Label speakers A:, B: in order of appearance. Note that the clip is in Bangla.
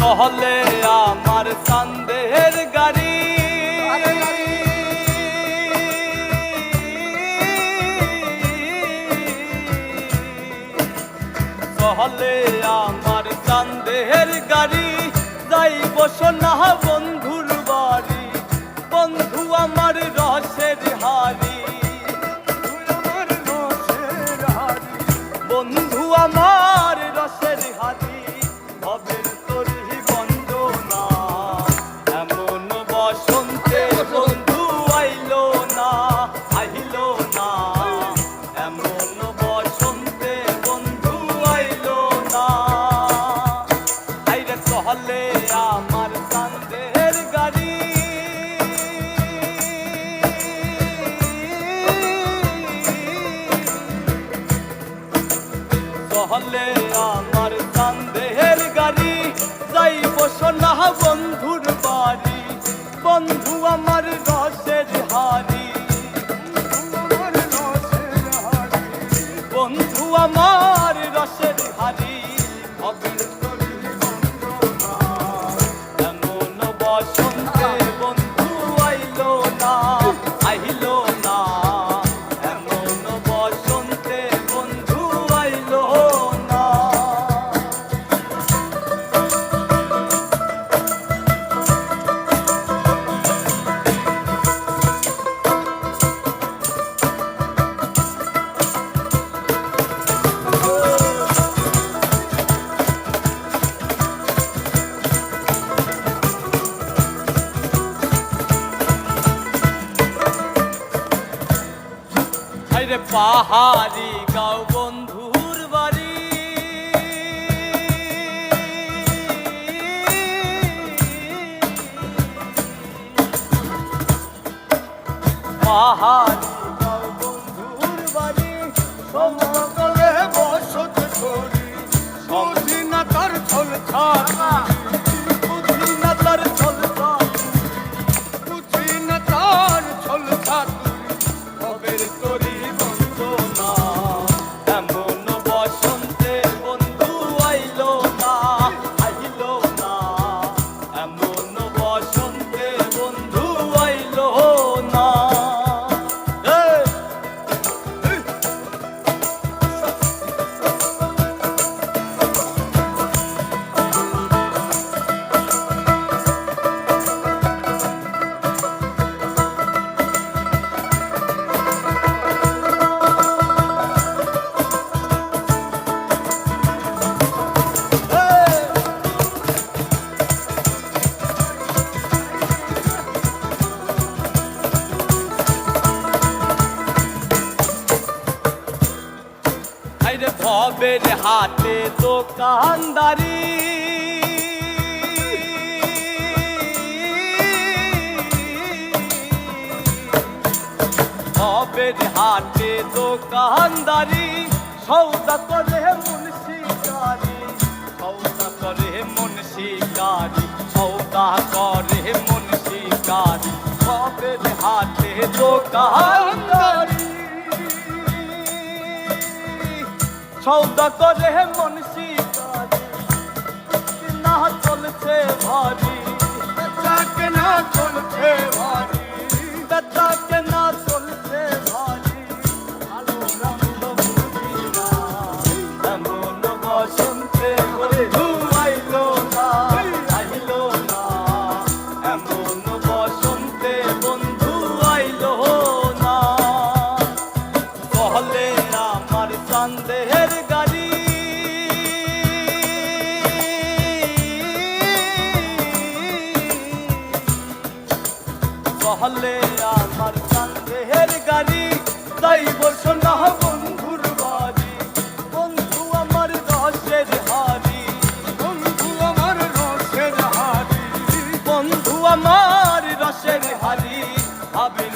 A: চহলে আমার সন্দেহের গাড়ি। চলে আমার সন্দেহের গাড়ি। যাইব সোনা বন্ধুর চহলে আমার চান্দের গাড়ি। চহলে আমার চান্দের গাড়ি। যাইব সোনা বন্ধুর বাড়ি। বন্ধু আমার রসের হারি God's পাহাড়ি গাও বন্ধুর বাড়ি। পাহাড়ি গাও বন্ধুর বাড়ি সমতলে বসত করি স্বাধীনতার ছল স্বাধীনতার আইরে হাতে দোকানদারি। ভবের হাতে দোকানদারি, সৌদা করে মুন্সিকারি সৌদা করে মুন্সিকারি সৌদা করে মুন্সিকারি ভবের হাতে দোকানদারি। সৌদা করে মনসি না চলছে ভারী কহলে আমার চান্দের গাড়ি তাই বর্ষণ বন্ধুর বাড়ি। বন্ধু আমার রসের হারি বন্ধু আমার রসের হারি বন্ধু আমার রসের হারি আবির